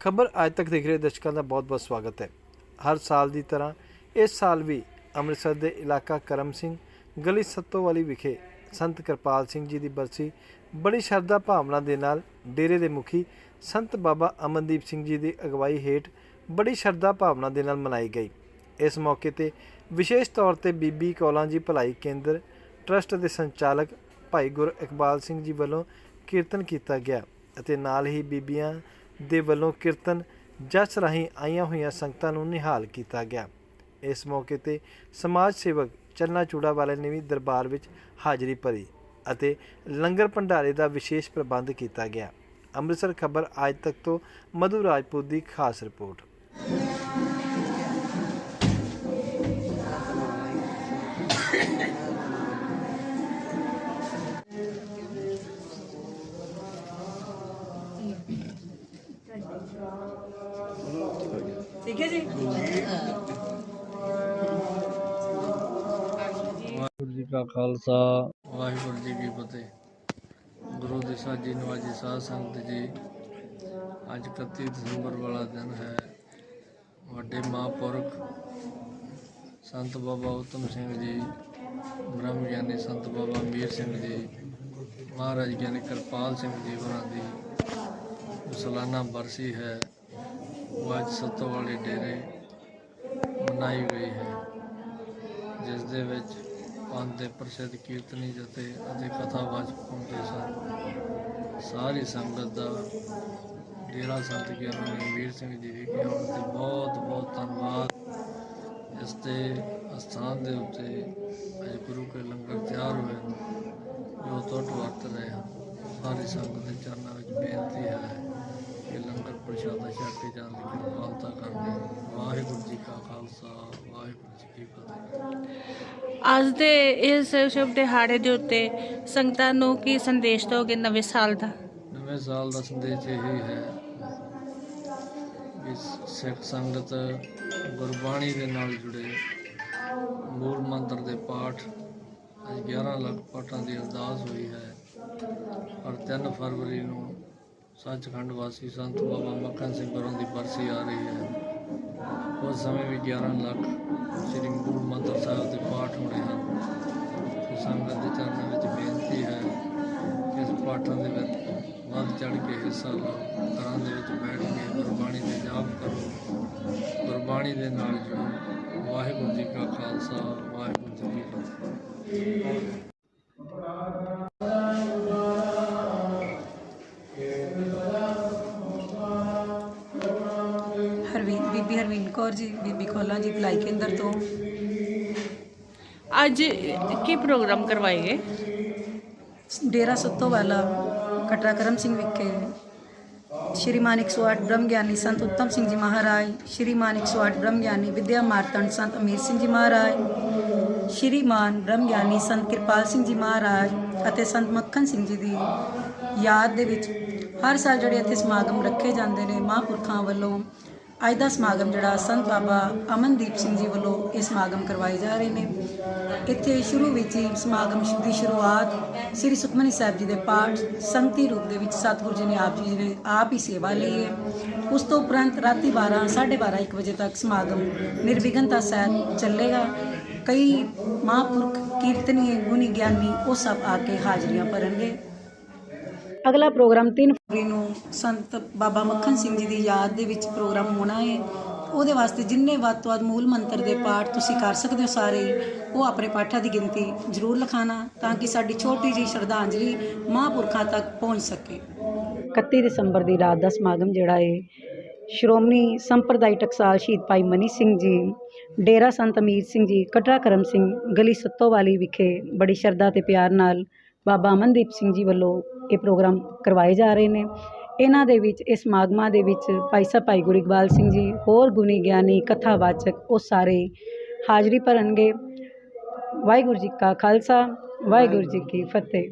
ਖਬਰ ਅੱਜ ਤੱਕ ਦੇਖ ਰਹੇ ਦਰਸ਼ਕਾਂ ਦਾ ਬਹੁਤ-ਬਹੁਤ ਸਵਾਗਤ ਹੈ। ਹਰ ਸਾਲ ਦੀ ਤਰ੍ਹਾਂ ਇਸ ਸਾਲ ਵੀ ਅੰਮ੍ਰਿਤਸਰ ਦੇ ਇਲਾਕਾ ਕਰਮ ਸਿੰਘ ਗਲੀ ਸੱਤੋਵਾਲੀ ਵਿਖੇ ਸੰਤ ਕਿਰਪਾਲ ਸਿੰਘ ਜੀ ਦੀ ਬਰਸੀ ਬੜੀ ਸ਼ਰਧਾ ਭਾਵਨਾ ਦੇ ਨਾਲ ਡੇਰੇ ਦੇ ਮੁਖੀ ਸੰਤ ਬਾਬਾ ਅਮਨਦੀਪ ਸਿੰਘ ਜੀ ਦੀ ਅਗਵਾਈ ਹੇਠ ਬੜੀ ਸ਼ਰਧਾ ਭਾਵਨਾ ਦੇ ਨਾਲ ਮਨਾਈ ਗਈ। ਇਸ ਮੌਕੇ ਤੇ ਵਿਸ਼ੇਸ਼ ਤੌਰ ਤੇ ਬੀਬੀ ਕੌਲਾਂ ਜੀ ਭਲਾਈ ਕੇਂਦਰ ਟਰਸਟ ਦੇ ਸੰਚਾਲਕ ਭਾਈ ਗੁਰ ਇਕਬਾਲ ਸਿੰਘ ਜੀ ਵੱਲੋਂ ਕੀਰਤਨ ਕੀਤਾ ਗਿਆ ਅਤੇ ਨਾਲ ਹੀ ਬੀਬੀਆਂ ਦੇ ਵੱਲੋਂ ਕੀਰਤਨ ਜਸ ਰਾਹੀਂ ਆਈਆਂ ਹੋਈਆਂ ਸੰਗਤਾਂ ਨੂੰ ਨਿਹਾਲ ਕੀਤਾ ਗਿਆ। ਇਸ ਮੌਕੇ ਤੇ ਸਮਾਜ ਸੇਵਕ ਚੰਨਾ ਚੂੜਾ ਵਾਲੇ ਨੇ ਵੀ ਦਰਬਾਰ ਵਿੱਚ ਹਾਜ਼ਰੀ ਭਰੀ ਅਤੇ ਲੰਗਰ ਭੰਡਾਰੇ ਦਾ ਵਿਸ਼ੇਸ਼ ਪ੍ਰਬੰਧ ਕੀਤਾ ਗਿਆ। ਅੰਮ੍ਰਿਤਸਰ ਖਬਰ ਅੱਜ ਤੱਕ ਤੋਂ ਮਧੂ ਰਾਜਪੂਤ ਦੀ ਖਾਸ ਰਿਪੋਰਟ। ਠੀਕ ਜੀ ਵਾਹਿਗੁਰੂ ਜੀ ਕਾ ਖਾਲਸਾ। ਵਾਹਿਗੁਰੂ ਜੀ ਕੀ ਫਤਿਹ। ਗੁਰੂ ਦੀ ਸਾਜੀ ਨਵਾਜੀ ਸਾਧ ਸੰਗਤ ਜੀ, ਅੱਜ 31 ਦਸੰਬਰ ਵਾਲਾ ਦਿਨ ਹੈ। ਵੱਡੇ ਮਹਾਂਪੁਰਖ ਸੰਤ ਬਾਬਾ ਉਤਮ ਸਿੰਘ ਜੀ, ਬ੍ਰਹਮ ਗਿਆਨੀ ਸੰਤ ਬਾਬਾ ਮੀਰ ਸਿੰਘ ਜੀ, ਮਹਾਰਾਜ ਗਿਆਨੀ ਕਿਰਪਾਲ ਸਿੰਘ ਜੀ ਹੋਰਾਂ ਦੀ ਜੋ ਸਾਲਾਨਾ ਬਰਸੀ ਹੈ। ਉਹ ਅੱਜ ਸੱਤੋ ਵਾਲੇ ਡੇਰੇ ਮਨਾਈ ਗਈ ਹੈ, ਜਿਸ ਦੇ ਵਿੱਚ ਪੰਥ ਦੇ ਪ੍ਰਸਿੱਧ ਕੀਰਤਨੀ ਜਥੇ ਅਤੇ ਕਥਾਵਾਚਕ ਪਹੁੰਚੇ ਸਨ। ਸਾਰੀ ਸੰਗਤ ਦਾ ਡੇਰਾ ਸੰਤ ਗਿਆਨੀ ਵੀਰ ਸਿੰਘ ਜੀ ਵਿਖੇ ਆਉਣ ਤੇ ਬਹੁਤ ਬਹੁਤ ਧੰਨਵਾਦ। ਇਸ ਤੇ ਅਸਥਾਨ ਦੇ ਉੱਤੇ ਅੱਜ ਗੁਰੂ ਕੇ ਲੰਗਰ ਤਿਆਰ ਹੋਏ ਹਨ ਜੋ ਟੁੱਟ ਵਰਤ ਰਹੇ ਹਨ। ਸਾਰੀ ਸੰਗਤ ਦੇ ਚਰਨਾਂ ਵਿੱਚ ਪ੍ਰਸ਼ਾਦਾ ਛਕ ਕੇ ਜਾਣ ਦੀ ਕਿਰਪਾਲਤਾ ਕਰਨੀ ਵਾਹਿਗੁਰੂ ਜੀ ਕਾ ਖਾਲਸਾ ਵਾਹਿਗੁਰੂ ਜੀ ਕੀ ਫਤਿਹ। ਅੱਜ ਦੇ ਇਸ ਸ਼ੁਭ ਦਿਹਾੜੇ ਦੇ ਉੱਤੇ ਸੰਗਤਾਂ ਨੂੰ ਕੀ ਸੰਦੇਸ਼ ਦੋਗੇ ਨਵੇਂ ਸਾਲ ਦਾ? ਨਵੇਂ ਸਾਲ ਦਾ ਸੰਦੇਸ਼ ਇਹ ਹੈ ਕਿ ਸਿੱਖ ਸੰਗਤ ਗੁਰਬਾਣੀ ਦੇ ਨਾਲ ਜੁੜੇ। ਮੂਲ ਮੰਤਰ ਦੇ ਪਾਠ ਅੱਜ 11 ਲੱਖ ਪਾਠਾਂ ਦੀ ਅਰਦਾਸ ਹੋਈ ਹੈ। ਔਰ 3 ਫਰਵਰੀ ਨੂੰ ਸੱਚਖੰਡ ਵਾਸੀ ਸੰਤ ਬਾਬਾ ਮੱਖਣ ਸਿੰਘ ਗੁਰਾਂ ਦੀ ਬਰਸੀ ਆ ਰਹੀ ਹੈ। ਉਸ ਸਮੇਂ ਵੀ 11 ਲੱਖ ਸ੍ਰੀ ਗੁਰੂ ਮੰਤਰ ਸਾਹਿਬ ਦੇ ਪਾਠ ਹੋਣੇ ਹਨ। ਤੇ ਸੰਗਤ ਦੇ ਚਰਨਾਂ ਵਿੱਚ ਬੇਨਤੀ ਹੈ ਕਿ ਇਸ ਪਾਠਾਂ ਦੇ ਵਿੱਚ ਵੱਧ ਚੜ ਕੇ ਹਿੱਸਾ ਲਓ। ਘਰਾਂ ਦੇ ਵਿੱਚ ਬੈਠ ਕੇ ਗੁਰਬਾਣੀ ਦੇ ਜਾਪ ਕਰੋ। ਗੁਰਬਾਣੀ ਦੇ ਨਾਲ ਜੁੜੋ। ਵਾਹਿਗੁਰੂ ਜੀ ਕਾ ਖਾਲਸਾ, ਵਾਹਿਗੁਰੂ ਜੀ ਕੀ ਫਤਿਹ। ਹਰਵੀਨ ਬੀਬੀ ਹਰਵੀਨ ਕੌਰ ਜੀ ਬੀਬੀ ਖੋਲਾ ਜੀ ਭਲਾਈ ਕੇਂਦਰ ਤੋਂ। ਅੱਜ ਕੀ ਪ੍ਰੋਗਰਾਮ ਕਰਵਾਏ ਗਏ ਡੇਰਾ ਸੱਤੋ ਵਾਲਾ ਕਟਰਾ ਕਰਮ ਸਿੰਘ ਵਿਖੇ। ਸ਼੍ਰੀਮਾਨ 108 ਬ੍ਰਹਮ ਗਿਆਨੀ ਸੰਤ ਉੱਤਮ ਸਿੰਘ ਜੀ ਮਹਾਰਾਜ ਸ਼੍ਰੀਮਾਨ 108 ਬ੍ਰਹਮ ਗਿਆਨੀ ਵਿਦਿਆ ਮਾਰਤੰਡ ਸੰਤ ਅਮੀਰ ਸਿੰਘ ਜੀ ਮਹਾਰਾਜ ਸ਼੍ਰੀਮਾਨ ਬ੍ਰਹਮ ਗਿਆਨੀ ਸੰਤ ਕਿਰਪਾਲ ਸਿੰਘ ਜੀ ਮਹਾਰਾਜ ਅਤੇ ਸੰਤ ਮੱਖਣ ਸਿੰਘ ਜੀ ਦੀ ਯਾਦ ਦੇ ਵਿੱਚ ਹਰ ਸਾਲ ਜਿਹੜੇ ਇੱਥੇ ਸਮਾਗਮ ਰੱਖੇ ਜਾਂਦੇ ਨੇ ਮਹਾਂਪੁਰਖਾਂ ਵੱਲੋਂ ਅੱਜ ਦਾ ਸਮਾਗਮ ਜਿਹੜਾ ਸੰਤ ਬਾਬਾ ਅਮਨਦੀਪ ਸਿੰਘ ਜੀ ਵੱਲੋਂ ਇਹ ਸਮਾਗਮ ਕਰਵਾਏ ਜਾ ਰਹੇ ਨੇ। ਇੱਥੇ ਸ਼ੁਰੂ ਵਿੱਚ ਹੀ ਸਮਾਗਮ ਦੀ ਸ਼ੁਰੂਆਤ ਸ੍ਰੀ ਸੁਖਮਨੀ ਸਾਹਿਬ ਜੀ ਦੇ ਪਾਠ ਸੰਗਤੀ ਰੂਪ ਦੇ ਵਿੱਚ ਸਤਿਗੁਰੂ ਜੀ ਨੇ ਆਪ ਜੀ ਨੇ ਆਪ ਹੀ ਸੇਵਾ ਲਈ ਹੈ। ਉਸ ਤੋਂ ਉਪਰੰਤ ਰਾਤੀ 12 12:30 1 ਵਜੇ ਤੱਕ ਸਮਾਗਮ ਨਿਰਵਿਘਨਤਾ ਸਹਿਤ ਚੱਲੇਗਾ। ਕਈ ਮਹਾਂਪੁਰਖ ਕੀਰਤਨੀ ਗੁਣੀ ਗਿਆਨੀ ਉਹ ਸਭ ਆ ਕੇ ਹਾਜ਼ਰੀਆਂ ਭਰਨਗੇ। ਅਗਲਾ ਪ੍ਰੋਗਰਾਮ 3 ਫਰਵਰੀ ਨੂੰ ਸੰਤ ਬਾਬਾ ਮੱਖਣ ਸਿੰਘ ਜੀ ਦੀ ਯਾਦ ਦੇ ਵਿੱਚ ਪ੍ਰੋਗਰਾਮ ਹੋਣਾ ਹੈ ਉਹਦੇ ਵਾਸਤੇ ਜਿੰਨੇ ਵੱਧ ਤੋਂ ਵੱਧ ਮੂਲ ਮੰਤਰ ਦੇ ਪਾਠ ਤੁਸੀਂ ਕਰ ਸਕਦੇ ਹੋ ਸਾਰੇ ਉਹ ਆਪਣੇ ਪਾਠਾਂ ਦੀ ਗਿਣਤੀ ਜ਼ਰੂਰ ਲਿਖਾਣਾ ਤਾਂ ਕਿ ਸਾਡੀ ਛੋਟੀ ਜਿਹੀ ਸ਼ਰਧਾਂਜਲੀ ਮਹਾਂਪੁਰਖਾਂ ਤੱਕ ਪਹੁੰਚ ਸਕੇ। 31 ਦਸੰਬਰ ਦੀ ਰਾਤ ਦਾ ਸਮਾਗਮ ਜਿਹੜਾ ਹੈ ਸ਼੍ਰੋਮਣੀ ਸੰਪਰਦਾਇ ਟਕਸਾਲ ਸ਼ਹੀਦ ਭਾਈ ਮਨੀ ਸਿੰਘ ਜੀ ਡੇਰਾ ਸੰਤ ਅਮੀਰ ਸਿੰਘ ਜੀ ਕਟਰਾ ਕਰਮ ਸਿੰਘ ਗਲੀ ਸੱਤੋਵਾਲੀ ਵਿਖੇ ਬੜੀ ਸ਼ਰਧਾ ਤੇ ਪਿਆਰ ਨਾਲ ਬਾਬਾ ਅਮਨਦੀਪ ਸਿੰਘ ਜੀ ਵੱਲੋਂ ਇਹ ਪ੍ਰੋਗਰਾਮ ਕਰਵਾਏ ਜਾ ਰਹੇ ਨੇ। ਇਹਨਾਂ ਦੇ ਵਿੱਚ, ਇਸ ਸਮਾਗਮਾਂ ਦੇ ਵਿੱਚ ਭਾਈ ਸਾਹਿਬ ਭਾਈ ਗੁਰੂ ਇਕਬਾਲ ਸਿੰਘ ਜੀ, ਹੋਰ ਗੁਣੀ ਗਿਆਨੀ, ਕਥਾਵਾਚਕ, ਉਹ ਸਾਰੇ ਹਾਜ਼ਰੀ ਭਰਨਗੇ। ਵਾਹਿਗੁਰੂ ਜੀ ਕਾ ਖਾਲਸਾ, ਵਾਹਿਗੁਰੂ ਜੀ ਕੀ ਫਤਿਹ।